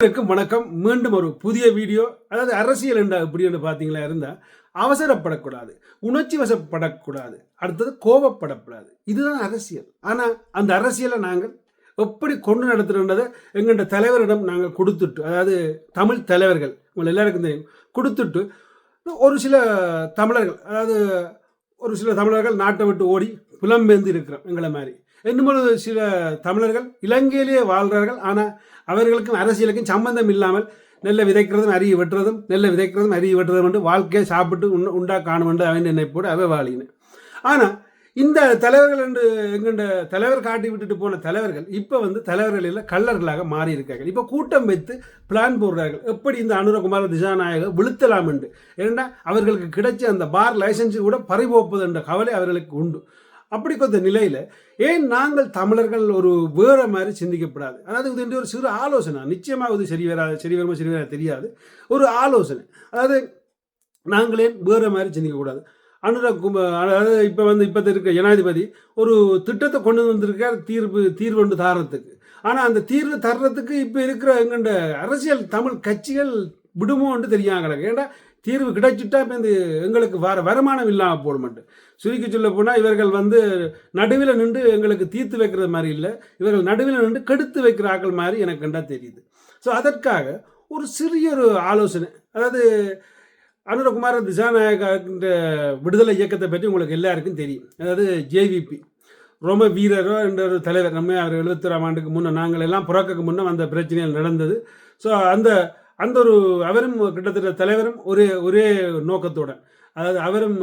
அனைவருக்கும் வணக்கம். மீண்டும் ஒரு புதிய வீடியோ அதாவது அரசியல் என்றா அப்படின்னு பார்த்தீங்களா இருந்தால் அவசரப்படக்கூடாது. உணர்ச்சி வசப்படக்கூடாது. அடுத்தது கோபப்படக்கூடாது. இதுதான் அரசியல். ஆனால் அந்த அரசியலை நாங்கள் எப்படி கொண்டு நடத்துறோன்றதை எங்கள்கிட்ட தலைவரிடம் நாங்கள் கொடுத்துட்டு அதாவது தமிழ் தலைவர்கள் உங்கள் எல்லாருக்கும் தெரியும் கொடுத்துட்டு ஒரு சில தமிழர்கள் அதாவது ஒரு சில தமிழர்கள் நாட்டை விட்டு ஓடி புலம்பெயர்ந்து இருக்கிறோம் எங்களை மாதிரி. இன்னும் ஒரு சில தமிழர்கள் இலங்கையிலேயே வாழ்கிறார்கள் ஆனால் அவர்களுக்கும் அரசியலுக்கும் சம்பந்தம் இல்லாமல் நெல்லை விதைக்கிறதும் அரிய வெட்டுறதும் நெல்லை விதைக்கிறதும் அரிய வெட்டுறதும் என்று வாழ்க்கையை சாப்பிட்டு உண் உண்டா காணும் என்று அவன் நினைப்போடு அவை வாழின ஆனால் இந்த தலைவர்கள் என்று எங்கண்ட தலைவர் காட்டி விட்டுட்டு போன தலைவர்கள் இப்போ வந்து தலைவர்களில் கள்ளர்களாக மாறி இருக்கார்கள் இப்போ கூட்டம் வைத்து பிளான் போடுறார்கள். எப்படி இந்த அனுரகுமார திசாநாயகர் விழுத்தலாம் என்று. ஏன்னா அவர்களுக்கு கிடைச்ச அந்த பார் லைசன்ஸ் கூட பறிபோப்பது என்ற கவலை அவர்களுக்கு உண்டு. அப்படி கொஞ்ச நிலையில் ஏன் நாங்கள் தமிழர்கள் ஒரு வேற மாதிரி சிந்திக்கப்படாது? அதாவது இது ஒரு சிறு ஆலோசனை. நிச்சயமாக இது சரி வராது சரி வருமா சரி வராது தெரியாது. ஒரு ஆலோசனை. அதாவது நாங்களே வேற மாதிரி சிந்திக்கக்கூடாது? அனுராக் குமார் அதாவது இப்போ வந்து இப்போ இருக்க ஜனாதிபதி ஒரு திட்டத்தை கொண்டு வந்திருக்கார் தீர்வு தீர்வு ஒன்று தாரத்துக்கு. ஆனால் அந்த தீர்வு தர்றதுக்கு இப்போ இருக்கிற எங்கண்ட அரசியல் தமிழ் கட்சிகள் விடுமோன்ட்டு தெரியாங்க கிடக்கு. ஏன்டா தீர்வு கிடைச்சிட்டா இப்போ இந்த எங்களுக்கு வர வருமானம் இல்லாமல் போட மாட்டேன் சுருக்கி சொல்ல போனால் இவர்கள் வந்து நடுவில் நின்று எங்களுக்கு தீர்த்து வைக்கிறது மாதிரி இல்லை. இவர்கள் நடுவில் நின்று கெடுத்து வைக்கிற ஆக்கள் மாதிரி எனக்கு கண்டா தெரியுது. ஸோ அதற்காக ஒரு சிறிய ஒரு ஆலோசனை அதாவது அனுரகுமார் திசாநாயகன்ற விடுதலை இயக்கத்தை பற்றி உங்களுக்கு எல்லாருக்கும் தெரியும். அதாவது ஜேவிபி ரொம்ப வீரரோ என்ற ஒரு தலைவர். நம்ம அவர் எழுபத்தொராம் ஆண்டுக்கு முன்னே நாங்கள் எல்லாம் புறக்கக்கு முன்னே அந்த பிரச்சனைகள் நடந்தது. ஸோ அந்த அந்த ஒரு அவரும் கிட்டத்தட்ட தலைவரும் ஒரே ஒரே நோக்கத்தோட. அதாவது அவரும்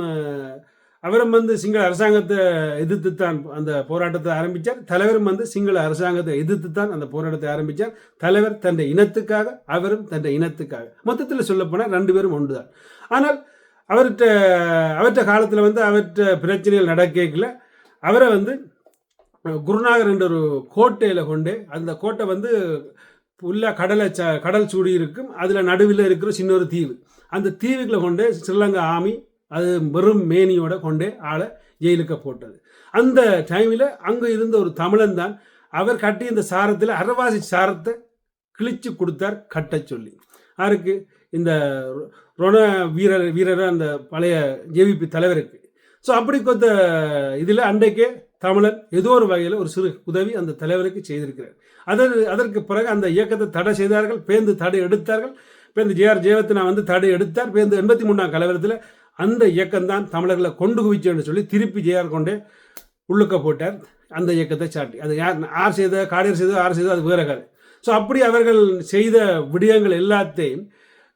அவரும் வந்து சிங்கள அரசாங்கத்தை எதிர்த்து தான் அந்த போராட்டத்தை ஆரம்பித்தார் தலைவரும் வந்து சிங்கள அரசாங்கத்தை எதிர்த்து தான் அந்த போராட்டத்தை ஆரம்பித்தார் தலைவர் தன் இனத்துக்காக அவரும் தன் இனத்துக்காக. மொத்தத்தில் சொல்லப்போனால் ரெண்டு பேரும் ஒன்று தான் ஆனால் அவர்கிட்ட அவற்ற காலத்தில் வந்து அவர்கிட்ட பிரச்சனைகள் நடக்கல அவரை வந்து குருநாகர் என்ற ஒரு கோட்டையில் கொண்டு அந்த கோட்டை வந்து உள்ள கடலை ச கடல் சூடி இருக்கும். அதில் நடுவில் இருக்கிற சின்ன ஒரு தீவு. அந்த தீவுக்குள்ள கொண்டு ஸ்ரீலங்கா ஆமி அது வெறும் மேனியோட கொண்டே ஆளை ஜெயிலுக்கு போட்டது. அந்த டைமில் அங்கே இருந்த ஒரு தமிழன் தான் அவர் கட்டி இந்த சாரத்தில் அரவாசி சாரத்தை கிழிச்சு கொடுத்தார் கட்ட சொல்லி. யாருக்கு? இந்த ரொண வீரர் வீரர் அந்த பழைய ஜேவிபி தலைவருக்கு. ஸோ அப்படி கொத்த இதில் அன்றைக்கே தமிழர் ஏதோ ஒரு வகையில் ஒரு சிறு உதவி அந்த தலைவருக்கு செய்திருக்கிறார். அதர் அதற்கு பிறகு அந்த இயக்கத்தை தடை செய்தார்கள் பேருந்து தடை எடுத்தார்கள். பேருந்து ஜேஆர் ஜெயவத்தினா வந்து தடை எடுத்தார். பேருந்து எண்பத்தி மூணாம் கலவரத்தில் அந்த இயக்கம்தான் தமிழர்களை கொண்டு குவிச்சேன்னு சொல்லி திருப்பி ஜேஆர் கொண்டே உள்ளுக்க போட்டார். அந்த இயக்கத்தை சாட்டி. அது யார் யார் செய்த காடியர் செய்தோ யார் செய்தோ அது வேற கதை ஸோ அப்படி அவர்கள் செய்த விடயங்கள் எல்லாத்தையும்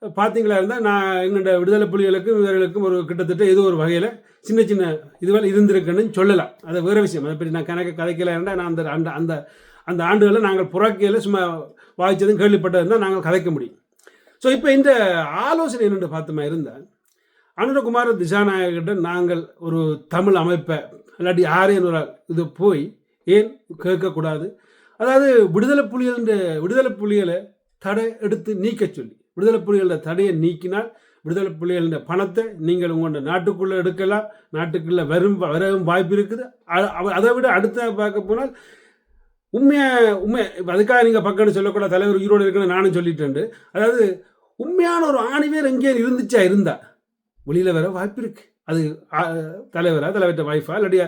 பார்த்தீங்களா இருந்தால் நான் எங்களோட விடுதலை புலிகளுக்கும் இவர்களுக்கும் ஒரு கிட்டத்தட்ட ஏதோ ஒரு வகையில் சின்ன சின்ன இதுவரை இருந்திருக்குன்னு சொல்லலாம். அது வேறு விஷயம். அதை பற்றி நான் கணக்கு கதைக்கல இருந்தால் நான் அந்த அந்த அந்த அந்த ஆண்டுகளில் நாங்கள் புறக்கையில் சும்மா வாய்ச்சதும் கேள்விப்பட்டது தான் நாங்கள் கதைக்க முடியும். ஸோ இப்போ இந்த ஆலோசனை என்னென்று பார்த்தோமா இருந்தால் அனுரகுமார திசாநாயகிட்ட நாங்கள் ஒரு தமிழ் அமைப்பை இல்லாட்டி யாரையும் ஒரு இது போய் ஏன் கேட்கக்கூடாது? அதாவது விடுதலை புலிகள் விடுதலை புலிகளை தடை எடுத்து நீக்க சொல்லி விடுதலை புலிகளோட தடையை நீக்கினால் விடுதலை புலிகளின் பணத்தை நீங்கள் உங்களோட நாட்டுக்குள்ளே எடுக்கலாம். நாட்டுக்குள்ளே வரும் வரவும் வாய்ப்பு இருக்குது. அதை விட அடுத்த பார்க்க போனால் உண்மையாக உண்மை அதுக்காக நீங்கள் பக்கம்னு சொல்லக்கூட தலைவர் உயிரோடு இருக்குன்னு நானும் சொல்லிட்டேன் அதாவது உண்மையான ஒரு ஆணிவேர் எங்கே இருந்துச்சா இருந்தா வெளியில் வர வாய்ப்பு இருக்கு. அது தலைவராக தலைவர்கிட்ட வைஃபா இல்லாட்டி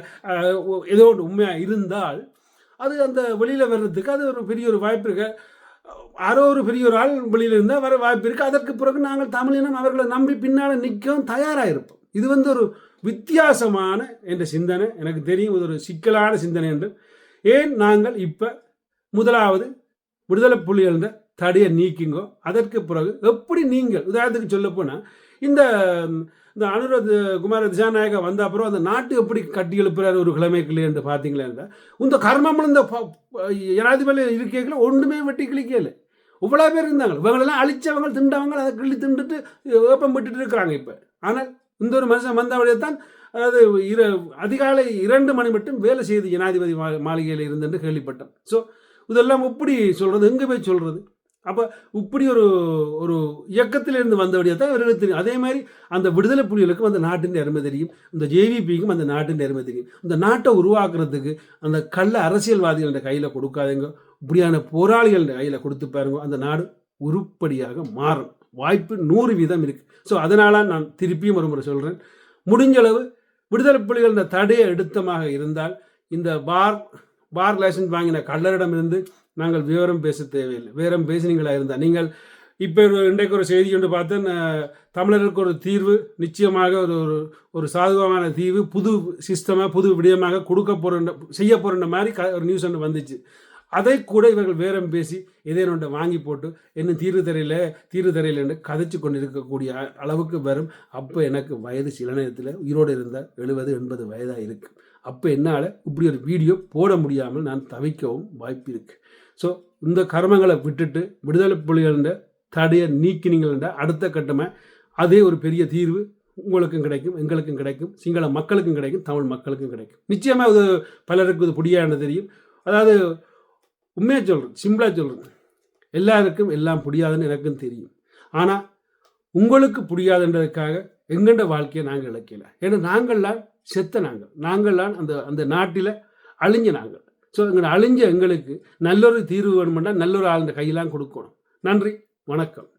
ஏதோ ஒன்று உண்மையாக இருந்தால் அது அந்த வெளியில் வர்றதுக்கு அது ஒரு பெரிய ஒரு வாய்ப்பு இருக்குது யாரோ ஒரு பெரிய ஒரு ஆள் வெளியில் இருந்தால் வர வாய்ப்பு இருக்குது அதற்கு பிறகு நாங்கள் தமிழினம் அவர்களை நம்பி பின்னால் நிற்கவும் தயாராக இருப்போம் இது வந்து ஒரு வித்தியாசமான என்ற சிந்தனை. எனக்கு தெரியும் இது ஒரு சிக்கலான சிந்தனை என்று. ஏன் நாங்கள் இப்போ முதலாவது விடுதலை புலிகள தடையை நீக்கிங்கோ? அதற்கு பிறகு எப்படி நீங்கள் உதாரணத்துக்கு சொல்ல போனால் இந்த இந்த அனுரத் குமார திசாநாயகா வந்த அப்புறம் அந்த நாட்டு எப்படி கட்டி எழுப்புறாரு ஒரு கிழமைக்குள்ளே என்று பார்த்தீங்களா இந்த கர்மம் இந்த ஜனாதிபதி இருக்கைகளை ஒன்றுமே வெட்டி கிழிக்கல. இவ்வளோ பேர் இருந்தாங்க. இவங்களெல்லாம் அழிச்சவங்க திண்டவங்க அதை கிள்ளி திண்டுட்டு வேப்பம் விட்டுட்டு இருக்கிறாங்க இப்போ. ஆனால் இந்த ஒரு மனுஷன் வந்தவடைய தான் அதாவது இர அதிகாலை இரண்டு மணி மட்டும் வேலை செய்து ஜனாதிபதி மா மாளிகையில் இருந்துன்னு கேள்விப்பட்டேன் ஸோ இதெல்லாம் எப்படி சொல்கிறது எங்கே போய் சொல்கிறது அப்போ இப்படி ஒரு ஒரு இயக்கத்திலிருந்து வந்தபடியாக தான் இவர்களுக்கு தெரியும். அதே மாதிரி அந்த விடுதலை புலிகளுக்கும் அந்த நாட்டின் அருமை தெரியும். இந்த ஜேவிபிக்கும் அந்த நாட்டின் அருமை தெரியும். இந்த நாட்டை உருவாக்குறதுக்கு அந்த கள்ள அரசியல்வாதிகள் கையில் கொடுக்காதீங்க. இப்படியான போராளிகள் கையில் கொடுத்து பாருங்க. அந்த நாடு உருப்படியாக மாறும். வாய்ப்பு நூறு வீதம் இருக்குது ஸோ அதனால நான் திருப்பியும் ஒரு முறை சொல்கிறேன் முடிஞ்சளவு விடுதலை புலிகள் இந்த தடையை எடுத்தமாக இருந்தால் இந்த பார் பார் லைசன்ஸ் வாங்கின கள்ளரிடமிருந்து நாங்கள் விவரம் பேச தேவையில்லை. விவரம் பேசினீங்களா இருந்தால் நீங்கள் இப்போ இன்றைக்கு ஒரு செய்தி ஒன்று பார்த்தேன். தமிழர்களுக்கு தமிழருக்கு ஒரு தீர்வு நிச்சயமாக ஒரு ஒரு ஒரு சாதுவான தீர்வு புது சிஸ்டமாக புது விடயமாக கொடுக்க போகிற செய்ய போகிற மாதிரி க ஒரு நியூஸ் ஒன்று வந்துச்சு. அதை கூட இவர்கள் வேறம் பேசி இதே ஒன்றை வாங்கி போட்டு என்ன தீர்வு தெரியல தீர்வு தெரியல என்று கதைச்சு கொண்டு இருக்கக்கூடிய அளவுக்கு வரும். அப்போ எனக்கு வயது சில நேரத்தில் உயிரோடு இருந்தால் எழுபது எண்பது வயதாக இருக்கு. அப்போ என்னால் இப்படி ஒரு வீடியோ போட முடியாமல் நான் தவிக்கவும் வாய்ப்பு இருக்குது ஸோ இந்த கர்மங்களை விட்டுட்டு விடுதலை புலிகளின் தடையை நீக்கினீங்கள்ன்ற அடுத்த கட்டமாக அதே ஒரு பெரிய தீர்வு உங்களுக்கும் கிடைக்கும் எங்களுக்கும் கிடைக்கும் சிங்கள மக்களுக்கும் கிடைக்கும் தமிழ் மக்களுக்கும் கிடைக்கும். நிச்சயமாக இது பலருக்கு இது புடியான்னு தெரியும்? அதாவது உண்மையாக சொல்கிறேன் சிம்பிளாக சொல்கிறேன் எல்லாருக்கும் எல்லாம் புரியாதுன்னு எனக்கும் தெரியும். ஆனால் உங்களுக்கு புரியாதுன்றதுக்காக எங்கண்ட வாழ்க்கையை நாங்கள் இழக்கல. ஏன்னா நாங்கள்லாம் செத்த நாங்கள். நாங்கள்லாம் அந்த அந்த நாட்டில் அழிஞ்ச நாங்கள். ஸோ எங்களை அழிஞ்ச எங்களுக்கு நல்லொரு தீர்வு வேணுமெண்டா நல்லொரு ஆளுந்த கையெல்லாம் கொடுக்கணும். நன்றி வணக்கம்.